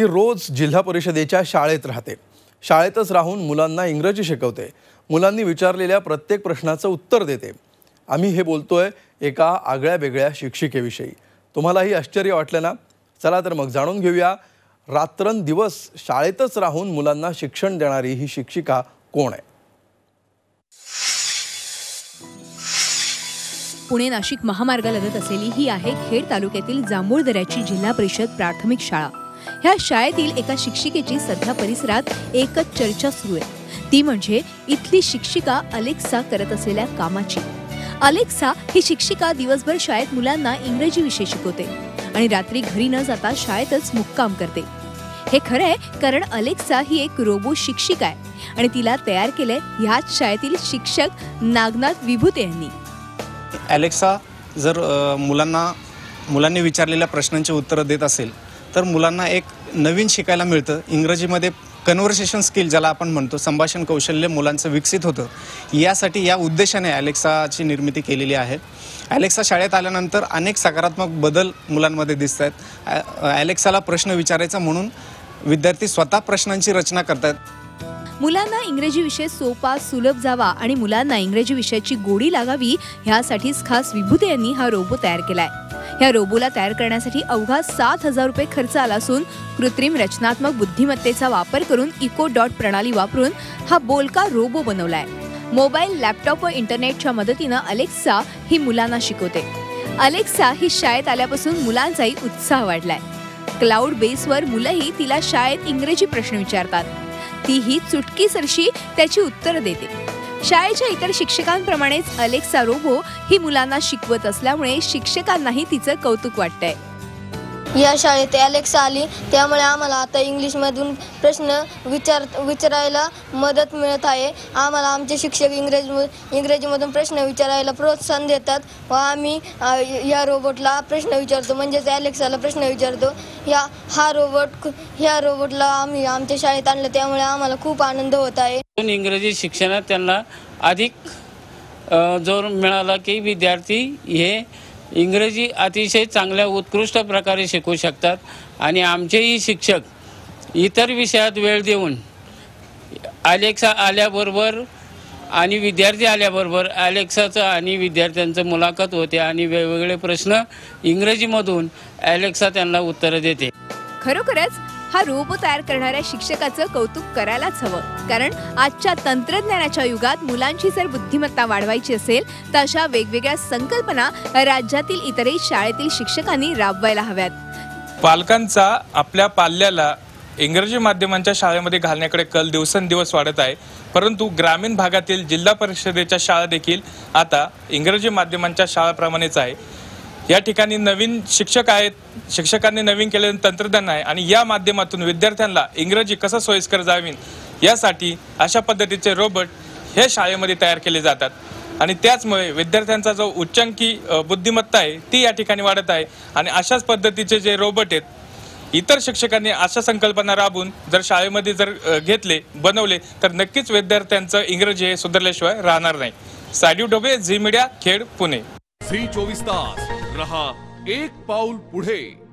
ती रोज जिल्हा परिषदेच्या शाळेत राहते. शाळेतच राहून मुलांना इंग्रजी शिकवते. मुलांनी विचारलेल्या प्रत्येक प्रश्नाचं उत्तर देते. आम्ही हे बोलतोय एका आगळ्या वेगळ्या शिक्षिकेविषयी. तुम्हालाही आश्चर्य वाटलं ना? चला तर मग जाणून घेऊया. रात्रंदिवस शाळेतच राहून मुलांना शिक्षण देणारी ही शिक्षिका कोण आहे? पुणे नाशिक महामार्गालगत असलेली ही आहे खेड तालुक्यातील जांभूळदऱ्याची जिल्हा परिषद प्राथमिक शाळा. ह्या शाळेतील एका शिक्षिकेची सध्या परिसरात एकच चर्चा सुरू आहे. ती म्हणजे इथली शिक्षिका अलेक्सा करत असलेल्या कामाची. अलेक्सा ही शिक्षिका दिवसभर शाळेत मुलांना इंग्रजी विषय शिकवते आणि रात्री घरी न जाता शाळेतच मुक्काम करते. हे खरं आहे कारण अलेक्सा ही एक रोबो शिक्षिका आहे आणि तिला तयार केलंय ह्याच शाळेतील शिक्षक नागनाथ विभूते यांनी. अलेक्सा जर मुलांना मुलांनी विचारलेल्या प्रश्नांची उत्तरं देत असेल तर मुलांना एक नवीन शिकायला मिळतं. इंग्रजीमध्ये कन्व्हर्सेशन स्किल ज्याला आपण म्हणतो संभाषण कौशल्य मुलांचं विकसित होतं. यासाठी या उद्देशाने ॲलेक्साची निर्मिती केलेली आहे. ॲलेक्सा शाळेत आल्यानंतर अनेक सकारात्मक बदल मुलांमध्ये दिसत आहेत. ॲलेक्साला प्रश्न विचारायचा म्हणून विद्यार्थी स्वतः प्रश्नांची रचना करतात. मुलांना इंग्रजी विषय सोपा सुलभ जावा आणि मुलांना इंग्रजी विषयाची गोडी लागावी ह्यासाठीच खास विभूते यांनी हा रोबो तयार केलाय. ह्या रोबोला तयार करण्यासाठी अवघा सात हजार रुपये खर्च आला असून कृत्रिम रचनात्मक बुद्धिमत्तेचा वापर करून इको डॉट प्रणाली वापरून हा बोलका रोबो बनवलाय. मोबाईल लॅपटॉप व इंटरनेटच्या मदतीनं अलेक्सा ही मुलांना शिकवते. अलेक्सा ही शाळेत आल्यापासून मुलांचाही उत्साह वाढलाय. क्लाउड बेसवर मुलंही तिला शाळेत इंग्रजी प्रश्न विचारतात. तीही ही चुटकीसरशी त्याची उत्तरं देते. शाळेच्या इतर शिक्षकांप्रमाणेच अलेक्सा रोबो ही मुलांना शिकवत असल्यामुळे शिक्षकांनाही तिचं कौतुक वाटतंय. या शाळेत ॲलेक्सा आली. त्यामुळे आम्हाला आता इंग्लिशमधून प्रश्न विचार विचारायला मदत मिळत आहे. आम्हाला आमचे शिक्षक इंग्रज इंग्रजीमधून प्रश्न विचारायला प्रोत्साहन देतात. व आम्ही या रोबोटला प्रश्न विचारतो. म्हणजेच अलेक्साला प्रश्न विचारतो. या हा रोबोट ह्या रोबोटला आम्ही आमच्या शाळेत आणलं. त्यामुळे आम्हाला खूप आनंद होत आहे. इंग्रजी शिक्षणात त्यांना अधिक जोर मिळाला की विद्यार्थी हे इंग्रजी अतिशय चांगल्या उत्कृष्ट प्रकारे शिकू शकतात. आणि आमचेही शिक्षक इतर विषयात वेळ देऊन अलेक्सा आल्याबरोबर आणि विद्यार्थी आल्याबरोबर अलेक्साचं आणि विद्यार्थ्यांचं मुलाखत होते आणि वेगवेगळे प्रश्न इंग्रजीमधून अलेक्सा त्यांना उत्तरं देते. खरोखरच हा रोबो तयार करणाऱ्या शिक्षकाचं कौतुक करायलाच हवं. कारण आजच्या तंत्रज्ञानाच्या युगात मुलांची जर बुद्धिमत्ता वाढवायची असेल तर अशा वेगवेगळ्या संकल्पना राज्यातील इतरही शाळेतील शिक्षकांनी राबवायला हव्यात. पालकांचा आपल्या पाल्याला इंग्रजी माध्यमांच्या शाळेमध्ये घालण्याकडे कल दिवसेंदिवस वाढत आहे. परंतु ग्रामीण भागातील जिल्हा परिषदेच्या शाळा देखील आता इंग्रजी माध्यमांच्या शाळाप्रमाणेच आहे. या ठिकाणी नवीन शिक्षक आहेत शिक्षकांनी नवीन केलेलं तंत्रज्ञान आहे आणि या माध्यमातून विद्यार्थ्यांना इंग्रजी कसं सोयीस्कर जावी यासाठी अशा पद्धतीचे रोबोट हे शाळेमध्ये तयार केले जातात. आणि त्याचमुळे विद्यार्थ्यांचा जो उच्चांकी बुद्धिमत्ता आहे ती या ठिकाणी वाढत आहे. आणि अशाच पद्धतीचे जे रोबोट आहेत इतर शिक्षकांनी अशा संकल्पना राबून जर शाळेमध्ये जर घेतले बनवले तर नक्कीच विद्यार्थ्यांचं इंग्रजी हे सुधारल्याशिवाय राहणार नाही. साडीव डोबे Zee media Khed Pune. Zee चोवीस तास. रहा एक पाऊल पुढे.